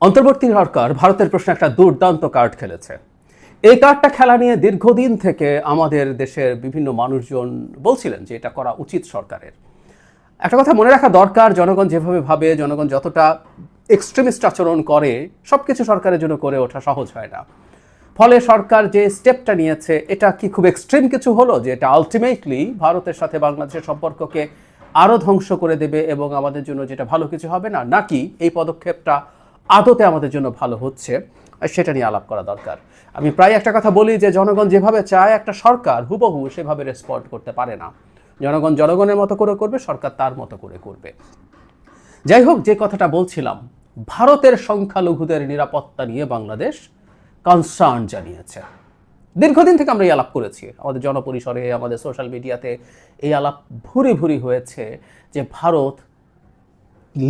অন্তর্বর্তী সরকার ভারতের প্রশ্নে একটা দুর্দান্ত কার্ড খেলেছে। এই কার্ডটা খেলা নিয়ে দীর্ঘদিন থেকে আমাদের দেশের বিভিন্ন মানুষজন বলছিলেন যে এটা করা উচিত সরকারের। একটা কথা মনে রাখা দরকার, জনগণ যেভাবে ভাবে, জনগণ যতটা এক্সট্রিমিস্ট আচরণ করে সব কিছু সরকারের জন্য করে ওঠা সহজ হয় না। ফলে সরকার যে স্টেপটা নিয়েছে, এটা কি খুব এক্সট্রিম কিছু হলো যে এটা আলটিমেটলি ভারতের সাথে বাংলাদেশের সম্পর্ককে আরও ধ্বংস করে দেবে এবং আমাদের জন্য যেটা ভালো কিছু হবে না? নাকি এই পদক্ষেপটা আদতে আমাদের জন্য ভালো হচ্ছে, সেটা নিয়ে আলাপ করা দরকার। আমি প্রায় একটা কথা বলি যে, জনগণ যেভাবে চায়, একটা সরকার হুবহু সেভাবে রেসপন্ড করতে পারে না। জনগণ জনগণের মতো করে করবে, সরকার তার মতো করে করবে। যাই হোক, যে কথাটা বলছিলাম, ভারতের সংখ্যালঘুদের নিরাপত্তা নিয়ে বাংলাদেশ কনসার্ন জানিয়েছে। দীর্ঘদিন থেকে আমরা এই আলাপ করেছি। আমাদের জনপরিসরে, আমাদের সোশ্যাল মিডিয়াতে এই আলাপ ভুরি ভুরি হয়েছে যে, ভারত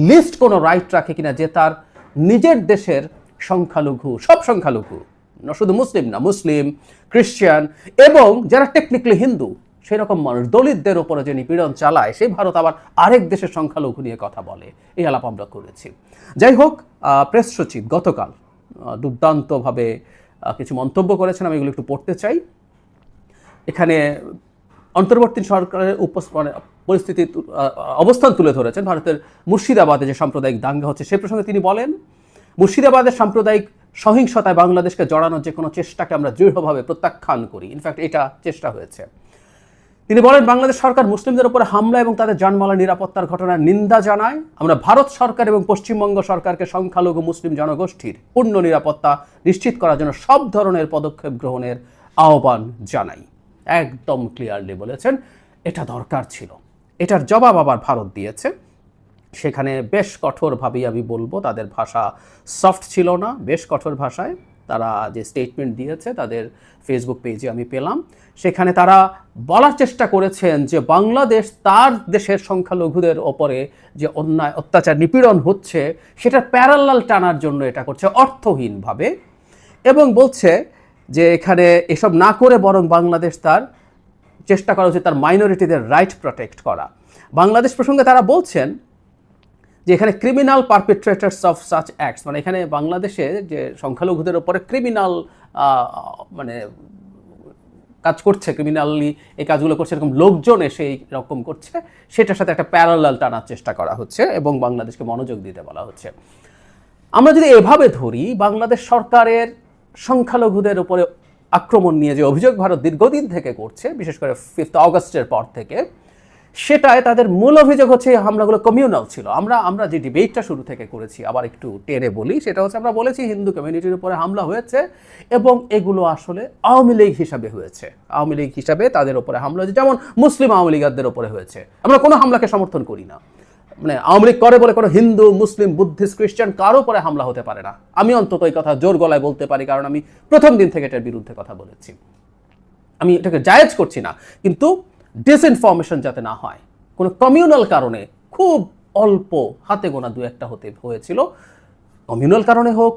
লিস্ট কোনো রাইট রাখে কিনা, যে তার নিজের দেশের সংখ্যালঘু, সব সংখ্যালঘু, না শুধু মুসলিম না, মুসলিম খ্রিস্টান এবং যারা টেকনিক্যালি হিন্দু সেই রকম মানুষ, দলিতদের ওপরে যে নিপীড়ন চালায়, সেই ভারত আবার আরেক দেশের সংখ্যালঘু নিয়ে কথা বলে। এই আলাপ আমরা করেছি। যাই হোক প্রেস সচিব, গতকাল দুর্দান্তভাবে কিছু মন্তব্য করেছেন, আমি এগুলো একটু পড়তে চাই। এখানে অন্তর্বর্তী সরকারের উপস- মানে পরিস্থিতি অবস্থান তুলে ধরেছেন ভারতের মুর্শিদাবাদে যে সাম্প্রদায়িক দাঙ্গা হচ্ছে, সে প্রসঙ্গে তিনি বলেন, মুর্শিদাবাদের সাম্প্রদায়িক সহিংসতায় বাংলাদেশকে জড়ানোর যে কোনো চেষ্টাকে আমরা দৃঢ়ভাবে প্রত্যাখ্যান করি। ইনফ্যাক্ট এটা চেষ্টা হয়েছে। তিনি বলেন, বাংলাদেশ সরকার মুসলিমদের উপরে হামলা এবং তাদের জানমালের নিরাপত্তার ঘটনার নিন্দা জানায়। আমরা ভারত সরকার এবং পশ্চিমবঙ্গ সরকারকে সংখ্যালঘু মুসলিম জনগোষ্ঠীর পূর্ণ নিরাপত্তা নিশ্চিত করার জন্য সব ধরনের পদক্ষেপ গ্রহণের আহ্বান জানাই। একদম ক্লিয়ারলি বলেছেন, এটা দরকার ছিল। এটার জবাব আবার ভারত দিয়েছে। সেখানে বেশ কঠোরভাবেই আমি বলব, তাদের ভাষা সফট ছিল না। বেশ কঠোর ভাষায় তারা যে স্টেটমেন্ট দিয়েছে, তাদের ফেসবুক পেজে আমি পেলাম। সেখানে তারা বলার চেষ্টা করেছেন যে বাংলাদেশ তার দেশের সংখ্যালঘুদের ওপরে যে অন্যায়, অত্যাচার, নিপীড়ন হচ্ছে সেটার প্যারালাল টানার জন্য এটা করছে অর্থহীনভাবে এবং বলছে যে এখানে এসব না করে বরং বাংলাদেশ তার চেষ্টা করা উচিত তার মাইনরিটিদের রাইট প্রোটেক্ট করা। বাংলাদেশ প্রসঙ্গে তারা বলছেন যে এখানে criminal perpetrators of such acts মানে এখানে বাংলাদেশে যে সংখ্যালঘুদের ওপরে ক্রিমিনাল মানে কাজ করছে ক্রিমিনালি এই কাজগুলো করছে, এরকম লোকজন এসে এই রকম করছে, সেটার সাথে একটা প্যারালাল টানার চেষ্টা করা হচ্ছে এবং বাংলাদেশকে মনোযোগ দিতে বলা হচ্ছে। আমরা যদি এভাবে ধরি, বাংলাদেশ সরকারের সংখ্যালঘুদের উপরে আক্রমণ নিয়ে যে অভিযোগ ভারত দীর্ঘদিন থেকে করছে, বিশেষ করে ফিফথ অগস্টের পর থেকে, সেটায় তাদের মূল অভিযোগ হচ্ছে এই হামলাগুলো কমিউনাল ছিল। আমরা আমরা যে ডিবেটটা শুরু থেকে করেছি, আবার একটু টেনে বলি, সেটা হচ্ছে আমরা বলেছি হিন্দু কমিউনিটির উপরে হামলা হয়েছে এবং এগুলো আসলে আওয়ামী লীগ হিসাবে হয়েছে। আওয়ামী লীগ হিসাবে তাদের উপরে হামলা হয়েছে, যেমন মুসলিম আওয়ামী লীগারদের উপরে হয়েছে। আমরা কোনো হামলাকে সমর্থন করি না। মানে আওয়ামী লীগ করে বলে কোনো হিন্দু, মুসলিম, বুদ্ধিস্ট, খ্রিস্টান কারও পরে হামলা হতে পারে না। আমি অন্তত এই কথা জোর গলায় বলতে পারি, কারণ আমি প্রথম দিন থেকে এটার বিরুদ্ধে কথা বলেছি। আমি এটাকে জায়েজ করছি না, কিন্তু ডিসইনফরমেশন যাতে না হয়, কোনো কমিউনাল কারণে খুব অল্প হাতে গোনা দু একটা হতে হয়েছিল। কমিউনাল কারণে হোক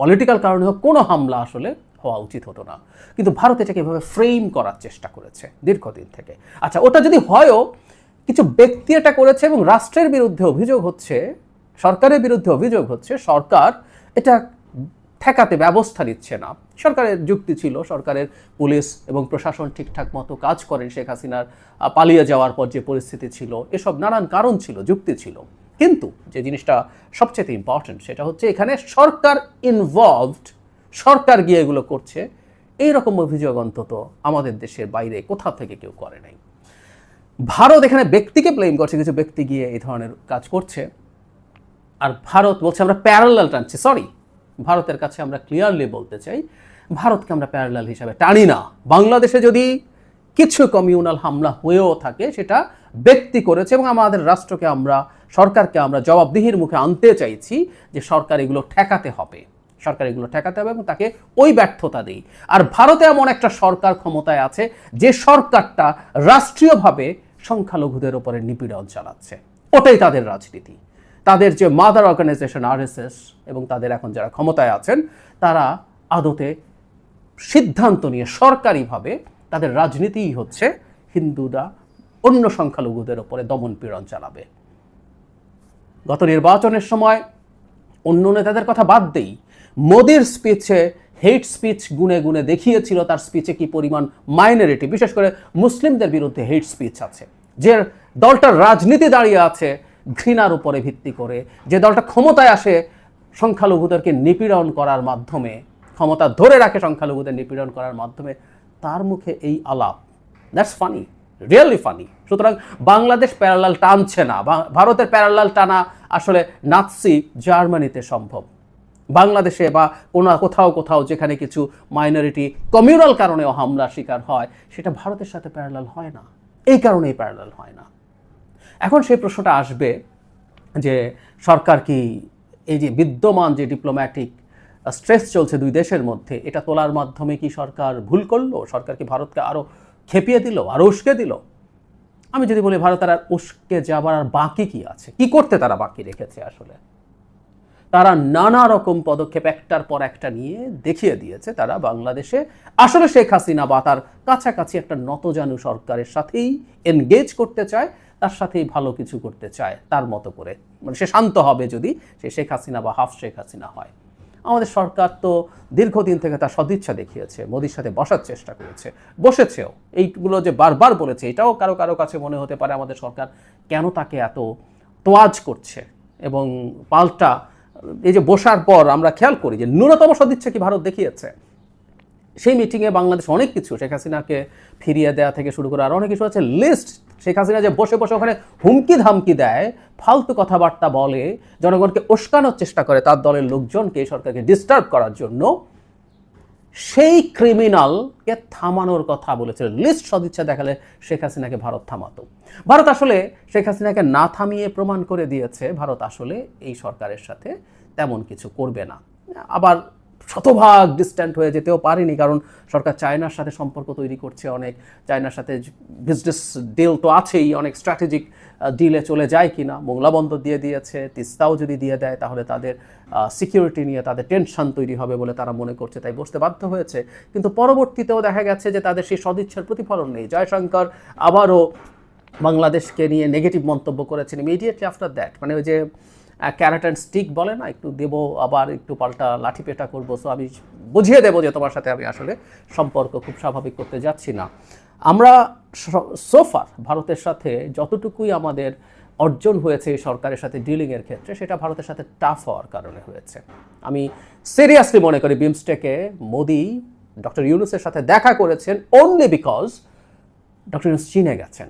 পলিটিক্যাল কারণে হোক, কোনো হামলা আসলে হওয়া উচিত হতো না। কিন্তু ভারত এটাকে এভাবে ফ্রেম করার চেষ্টা করেছে দীর্ঘদিন থেকে। আচ্ছা ওটা যদি হয়ও কিছু ব্যক্তি এটা করেছে এবং রাষ্ট্রের বিরুদ্ধে অভিযোগ হচ্ছে, সরকারের বিরুদ্ধে অভিযোগ হচ্ছে, সরকার এটা ঠেকাতে ব্যবস্থা নিচ্ছে না। সরকারের যুক্তি ছিল, সরকারের পুলিশ এবং প্রশাসন ঠিকঠাক মতো কাজ করেন শেখ হাসিনার পালিয়ে যাওয়ার পর যে পরিস্থিতি ছিল, এসব নানান কারণ ছিল, যুক্তি ছিল। কিন্তু যে জিনিসটা সবচেয়ে ইম্পর্ট্যান্ট সেটা হচ্ছে এখানে সরকার ইনভলভড সরকার গিয়ে এগুলো করছে। এই রকম অভিযোগ অন্তত আমাদের দেশের বাইরে কোথা থেকে কেউ করে নাই। ভারত এখানে ব্যক্তিকে ব্লেম করছে, কিছু ব্যক্তি গিয়ে এই ধরনের কাজ করছে। আর ভারত বলছে, আমরা প্যারালাল টানছি সরি ভারতের কাছে আমরা ক্লিয়ারলি বলতে চাই, ভারতকে আমরা প্যারালাল হিসাবে টানি না। বাংলাদেশে যদি কিছু কমিউনাল হামলা হয়েও থাকে, সেটা ব্যক্তি করেছে এবং আমাদের রাষ্ট্রকে আমরা, সরকারকে আমরা জবাবদিহির মুখে আনতে চাইছি যে সরকার এগুলো ঠেকাতে হবে। সরকার এগুলো ঠেকাতে হবে এবং তাকে ওই ব্যর্থতা দেই। আর ভারতে এমন একটা সরকার ক্ষমতায় আছে, যে সরকারটা রাষ্ট্রীয়ভাবে সংখ্যালঘুদের উপরে নিপীড়ন চালাচ্ছে। ওটাই তাদের রাজনীতি। তাদের যে মাদার অর্গানাইজেশন আরএসএস এবং তাদের এখন যারা ক্ষমতায় আছেন, তারা আদতে সিদ্ধান্ত নিয়ে সরকারিভাবে তাদের রাজনীতিই হচ্ছে হিন্দুরা অন্য সংখ্যালঘুদের ওপরে দমন পীড়ন চালাবে। গত নির্বাচনের সময় অন্য নেতাদের কথা বাদ দেই, মোদির স্পিচে হেট স্পিচ গুনে গুনে দেখিয়েছিল তার স্পিচে কি পরিমাণ মাইনরিটি বিশেষ করে মুসলিমদের বিরুদ্ধে হেট স্পিচ আছে। যে দলটার রাজনীতি দাঁড়িয়ে আছে, ঘৃণার উপরে ভিত্তি করে, যে দলটা ক্ষমতায় আসে, সংখ্যালঘুদেরকে নিপীড়ন করার মাধ্যমে, ক্ষমতা ধরে রাখে সংখ্যালঘুদের নিপীড়ন করার মাধ্যমে, তার মুখে এই আলাপ। দ্যাটস ফানি রিয়েলি ফানি সুতরাং বাংলাদেশ প্যারালাল টানছে না ভারতের প্যারালাল টানা আসলে নাৎসি জার্মানিতে সম্ভব। বাংলাদেশে বা কোনো কোথাও কোথাও যেখানে কিছু মাইনরিটি কমিউনাল কারণেও হামলার শিকার হয়, সেটা ভারতের সাথে প্যারালাল হয় না। এই কারণেই প্যারালাল হয় না। এখন সেই প্রশ্নটা আসবে যে সরকার কি এই যে বিদ্যমান যে ডিপ্লোম্যাটিক স্ট্রেস চলছে দুই দেশের মধ্যে, এটা তোলার মাধ্যমে কি সরকার ভুল করল? সরকার কি ভারতকে আরও খেপিয়ে দিল আরও উস্কে দিল? আমি যদি বলি ভারত আর উস্কে যাবার আর বাকি কি আছে? কি করতে তারা বাকি রেখেছে আসলে? তারা নানা রকম পদক্ষেপ একটার পর একটা নিয়ে দেখিয়ে দিয়েছে তারা বাংলাদেশে। আসলে শেখ হাসিনা বা তার কাছাকাছি একটা নতজানু সরকারের সাথেই এনগেজ করতে চায়, তার সাথেই ভালো কিছু করতে চায়, তার মতো করে। মানে সে শান্ত হবে যদি সে শেখ হাসিনা বা হাফ শেখ হাসিনা হয়। আমাদের সরকার তো দীর্ঘদিন থেকে তার সদিচ্ছা দেখিয়েছে, মোদির সাথে বসার চেষ্টা করেছে। বসেছেও। এইগুলো যে বারবার বলেছে, এটাও কারও কারও কাছে মনে হতে পারে আমাদের সরকার কেন তাকে এত তোয়াজ করছে এবং পাল্টা এই যে বসার পর আমরা খেয়াল করি যে ন্যূনতম সদিচ্ছা কি ভারত দেখিয়েছে? সেই মিটিংয়ে বাংলাদেশ অনেক কিছু, শেখ হাসিনাকে ফিরিয়ে দেওয়া থেকে শুরু করে আর অনেক কিছু আছে। লিস্ট শেখ হাসিনা যে বসে বসে ওখানে হুমকি ধামকি দেয়, ফালতু কথাবার্তা বলে, জনগণকে উস্কানোর চেষ্টা করে তার দলের লোকজনকে সরকারকে ডিস্টার্ব করার জন্য, সেই ক্রিমিনালকে থামানোর কথা বলেছিল লিস্ট সদিচ্ছা দেখালে শেখ হাসিনাকে ভারত থামাতো। ভারত আসলে শেখ হাসিনাকে না থামিয়ে প্রমাণ করে দিয়েছে। ভারত আসলে এই সরকারের সাথে তেমন কিছু করবে না। আবার শতভাগ ডিস্ট্যান্ট হয়ে যেতেও পারেনি, কারণ সরকার চায়নার সাথে সম্পর্ক তৈরি করছে অনেক। চায়নার সাথে বিজনেস ডিল তো আছেই, অনেক স্ট্র্যাটেজিক ডিলে চলে যায় কিনা, মোংলা বন্দর দিয়ে দিয়েছে, তিস্তাও যদি দিয়ে দেয়, তাহলে তাদের সিকিউরিটি নিয়ে তাদের টেনশন তৈরি হবে বলে তারা মনে করছে, তাই বসতে বাধ্য হয়েছে। কিন্তু পরবর্তীতেও দেখা গেছে যে তাদের সেই সদিচ্ছার প্রতিফলন নেই। জয়শঙ্কর আবারও বাংলাদেশকে নিয়ে নেগেটিভ মন্তব্য করেছেন ইমিডিয়েটলি আফটার দ্যাট মানে ওই যে ক্যারেট অ্যান্ড স্টিক বলে না, একটু দেবো, আবার একটু পাল্টা লাঠি পেটা করব। সো আমি বুঝিয়ে দেবো যে তোমার সাথে আমি আসলে সম্পর্ক খুব স্বাভাবিক করতে যাচ্ছি না। আমরা সোফার ভারতের সাথে যতটুকুই আমাদের অর্জন হয়েছে এই সরকারের সাথে ডিলিংয়ের ক্ষেত্রে, সেটা ভারতের সাথে টাফ হওয়ার কারণে হয়েছে। আমি সিরিয়াসলি মনে করি বিমস্টেকে মোদি ডক্টর ইউনুসের সাথে দেখা করেছেন অনলি বিকজ ডক্টর ইউনুস চীনে গেছেন।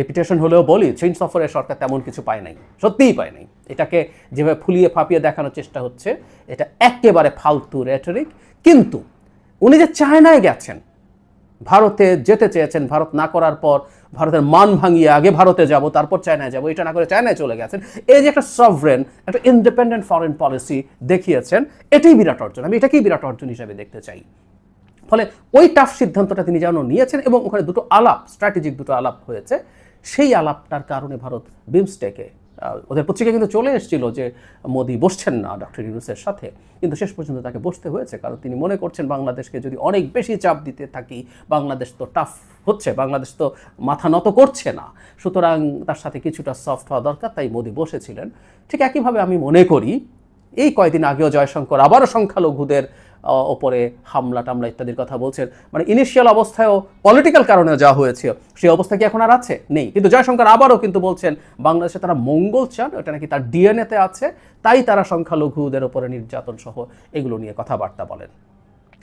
রিপিটেশন হলেও বলি চীন সফরে সরকার তেমন কিছু পায় নাই। সত্যিই পায় নাই। এটাকে যেভাবে ফুলিয়ে ফাঁপিয়ে দেখানোর চেষ্টা হচ্ছে, এটা একেবারে ফালতু রেটরিক কিন্তু উনি যে চায়নায় গেছেন, ভারতে যেতে চেয়েছেন, ভারত না করার পর, ভারতের মান ভাঙিয়ে আগে ভারতে যাব, তারপর চায়নায় যাব, এটা না করে চায়নায় চলে গেছেন। এই যে একটা সভরেন একটা ইন্ডিপেন্ডেন্ট ফরেন পলিসি দেখিয়েছেন, এটাই বিরাট অর্জন। আমি এটাকেই বিরাট অর্জন হিসেবে দেখতে চাই। ফলে ওই টাফ সিদ্ধান্তটা তিনি যেন নিয়েছেন এবং ওখানে দুটো আলাপ স্ট্র্যাটেজিক দুটো আলাপ হয়েছে। সেই আলাপটার কারণে ভারত বিমস্টেকে ওদের পত্রিকা কিন্তু চলে এসেছিল যে মোদি বসছেন না ডক্টর ইউনুসের সাথে, কিন্তু শেষ পর্যন্ত তাকে বসতে হয়েছে, কারণ তিনি মনে করছেন বাংলাদেশকে যদি অনেক বেশি চাপ দিতে থাকি, বাংলাদেশ তো টাফ হচ্ছে, বাংলাদেশ তো মাথা নত করছে না। সুতরাং তার সাথে কিছুটা সফট হওয়া দরকার, তাই মোদি বসেছিলেন। ঠিক একইভাবে আমি মনে করি, এই কয়দিন আগেও জয়শঙ্কর আবারও সংখ্যালঘুদের ওপরে হামলা টামলা ইত্যাদির কথা বলছেন। মানে ইনিশিয়াল অবস্থায়ও পলিটিক্যাল কারণে যা হয়েছে, সেই অবস্থা কি এখন আর আছে? নেই। কিন্তু জয়শঙ্কর আবারও কিন্তু বলছেন, বাংলাদেশে তারা মঙ্গল চান, ওটা নাকি তার ডিএনএতে আছে, তাই তারা সংখ্যালঘুদের ওপরে নির্যাতন সহ এগুলো নিয়ে কথাবার্তা বলেন।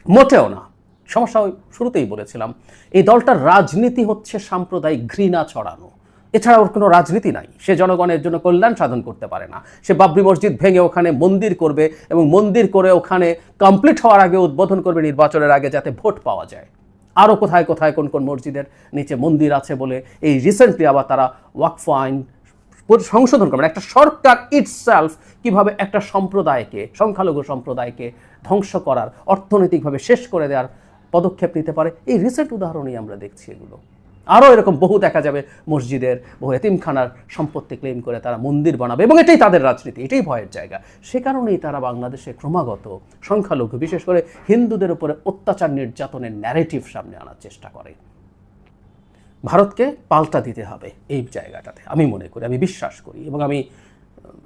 মোটেও না। সমস্যা শুরুতেই বলেছিলাম, এই দলটার রাজনীতি হচ্ছে সাম্প্রদায়িক ঘৃণা ছড়ানো। এছাড়া ওর কোনো রাজনীতি নাই। সে জনগণের জন্য কল্যাণ সাধন করতে পারে না। সে বাবরি মসজিদ ভেঙে ওখানে মন্দির করবে এবং মন্দির করে ওখানে কমপ্লিট হওয়ার আগে উদ্বোধন করবে নির্বাচনের আগে যাতে ভোট পাওয়া যায়। আরও কোথায় কোথায় কোন কোন মসজিদের নিচে মন্দির আছে বলে এই রিসেন্টলি আবার তারা ওয়াকফ আইন সংশোধন করবেন একটা সরকার ইটসেলফ কীভাবে একটা সম্প্রদায়কে, সংখ্যালঘু সম্প্রদায়কে ধ্বংস করার অর্থনৈতিকভাবে শেষ করে দেওয়ার পদক্ষেপ নিতে পারে। এই রিসেন্ট উদাহরণই আমরা দেখছি এগুলো। আরও এরকম বহু দেখা যাবে মসজিদের, বহু এতিমখানার সম্পত্তি ক্লেম করে তারা মন্দির বানাবে এবং এটাই তাদের রাজনীতি, এটাই ভয়ের জায়গা। সে কারণেই তারা বাংলাদেশে ক্রমাগত সংখ্যালঘু, বিশেষ করে হিন্দুদের উপরে অত্যাচার নির্যাতনের ন্যারেটিভ সামনে আনার চেষ্টা করে। ভারতকে পাল্টা দিতে হবে এই জায়গাটাতে, আমি মনে করি, আমি বিশ্বাস করি এবং আমি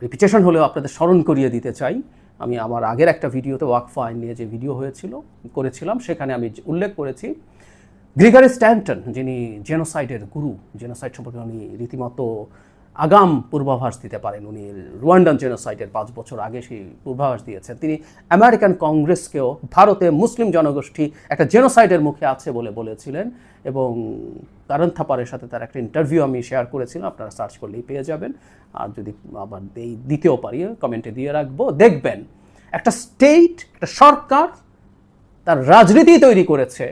রিপিটেশন হলেও আপনাদের স্মরণ করিয়ে দিতে চাই। আমি আমার আগের একটা ভিডিওতে ওয়াকফা আইন নিয়ে যে ভিডিও হয়েছিল, করেছিলাম, সেখানে আমি উল্লেখ করেছি গ্রিগারি স্ট্যান্টন, যিনি জেনোসাইডের গুরু, জেনোসাইড সম্পর্কে উনি রীতিমতো আগাম পূর্বাভাস দিতে পারেন। উনি রুয়ান্ডান জেনোসাইডের পাঁচ বছর আগে সেই পূর্বাভাস দিয়েছেন। তিনি আমেরিকান কংগ্রেসকেও ভারতে মুসলিম জনগোষ্ঠী একটা জেনোসাইডের মুখে আছে বলে বলেছিলেন এবং কারণ থাপারের সাথে তার একটা ইন্টারভিউ আমি শেয়ার করেছিলাম, আপনারা সার্চ করলেই পেয়ে যাবেন। আর যদি আবার এই দ্বিতীয় পারি কমেন্টে দিয়ে রাখব। দেখবেন, একটা স্টেট একটা সরকার তার রাজনীতি তৈরি করেছে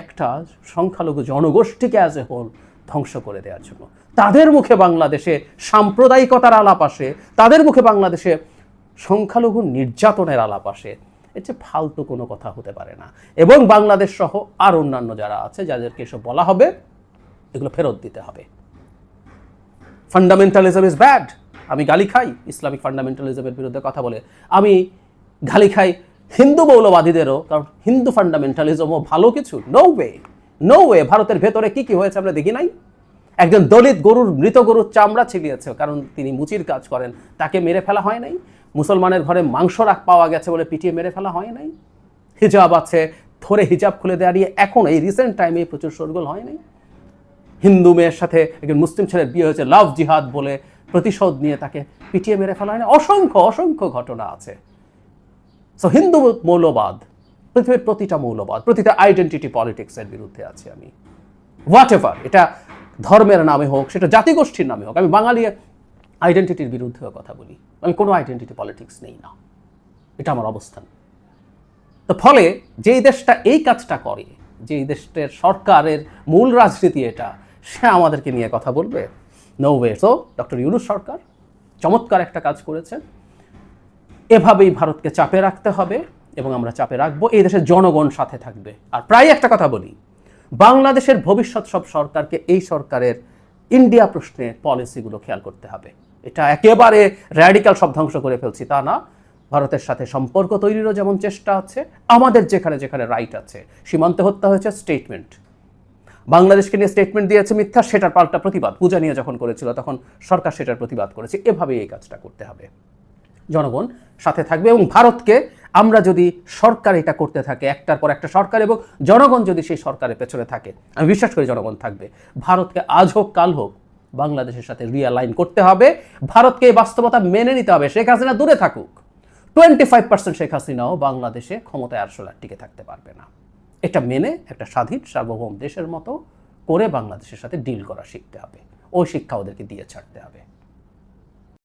একটা সংখ্যালঘু জনগোষ্ঠীকে অ্যাজ এ হোল ধ্বংস করে দেওয়ার জন্য। তাদের মুখে বাংলাদেশে সাম্প্রদায়িকতার আলাপ আসে, তাদের মুখে বাংলাদেশে সংখ্যালঘু নির্যাতনের আলাপ আসে। এর চেয়ে ফালতু কোনো কথা হতে পারে না। এবং বাংলাদেশ সহ আর অন্যান্য যারা আছে, যাদেরকে এসব বলা হবে, এগুলো ফেরত দিতে হবে। ফান্ডামেন্টালিজম ইজ ব্যাড আমি গালি খাই, ইসলামিক ফান্ডামেন্টালিজমের বিরুদ্ধে কথা বলে। আমি গালি খাই হিন্দু মৌলবাদীদেরও, কারণ হিন্দু ফান্ডামেন্টালিজমও ভালো কিছু? নো ওয়ে নো ওয়ে ভারতের ভেতরে কি কি হয়েছে আমরা দেখি নাই? একজন দলিত গরুর, মৃত গরুর চামড়া ছিলিয়েছে কারণ তিনি মুচির কাজ করেন। তাকে মেরে ফেলা হয় নাই? মুসলমানের ঘরে মাংস রাখ পাওয়া গেছে বলে পিটিয়ে মেরে ফেলা হয় নাই? হিজাব আছে ধরে হিজাব খুলে দেওয়া নিয়ে এখন এই রিসেন্ট টাইমে প্রচুর শোরগোল হয় নাই? হিন্দু মেয়ের সাথে একজন মুসলিম ছেলের বিয়ে হয়েছে, লাভ জিহাদ বলে প্রতিশোধ নিয়ে তাকে পিটিয়ে মেরে ফেলা হয় না অসংখ্য অসংখ্য ঘটনা আছে। সো হিন্দু মৌলবাদ, পৃথিবীর প্রতিটা মৌলবাদ, প্রতিটা আইডেন্টিটি পলিটিক্সের বিরুদ্ধে আছি আমি। হোয়াট এভার এটা ধর্মের নামে হোক, সেটা জাতিগোষ্ঠীর নামে হোক, আমি বাঙালি আইডেন্টিটির বিরুদ্ধেও কথা বলি। আমি কোনো আইডেন্টিটি পলিটিক্স নেই না। এটা আমার অবস্থান। তো ফলে যেই দেশটা এই কাজটা করে, যেই দেশের সরকারের মূল রাজনীতি এটা, সে আমাদেরকে নিয়ে কথা বলবে। No way so doctor Yunus সরকার চমৎকার একটা কাজ করেছে এভাবেই ভারতকে চাপে রাখতে হবে এবং আমরা চাপে রাখব, এই দেশের জনগণ সাথে থাকবে। আর প্রায় একটা কথা বলি, বাংলাদেশের ভবিষ্যৎ সব সরকারকে এই সরকারের ইন্ডিয়া প্রশ্নে পলিসিগুলো খেয়াল করতে হবে। এটা একেবারে র্যাডিক্যাল সব ধ্বংস করে ফেলছি, তা না। ভারতের সাথে সম্পর্ক তৈরিরও যেমন চেষ্টা আছে, আমাদের যেখানে যেখানে রাইট আছে। সীমান্তে হত্যা হয়েছে স্টেটমেন্ট বাংলাদেশকে নিয়ে স্টেটমেন্ট দিয়েছে মিথ্যা, সেটার পাল্টা প্রতিবাদ। পূজা নিয়ে যখন করেছিল, তখন সরকার সেটার প্রতিবাদ করেছে। এভাবেই এই কাজটা করতে হবে। জনগণ সাথে থাকবে এবং ভারতকে আমরা যদি সরকার এটা করতে থাকে, একটার পর একটা সরকার এবং জনগণ যদি সেই সরকারের পেছনে থাকে, আমি বিশ্বাস করি জনগণ থাকবে। ভারতকে আজ হোক, কাল হোক বাংলাদেশের সাথে রিয়ালাইন করতে হবে, ভারতকে এই বাস্তবতা মেনে নিতে হবে। শেখ হাসিনা দূরে থাকুক। টোয়েন্টি ফাইভ পার্সেন্ট শেখ হাসিনাও বাংলাদেশে ক্ষমতায় আরশোলা টিকে থাকতে পারবে না। এটা মেনে একটা স্বাধীন, সার্বভৌম দেশের মতো করে বাংলাদেশের সাথে ডিল করা শিখতে হবে। ওই শিক্ষা ওদেরকে দিয়ে ছাড়তে হবে।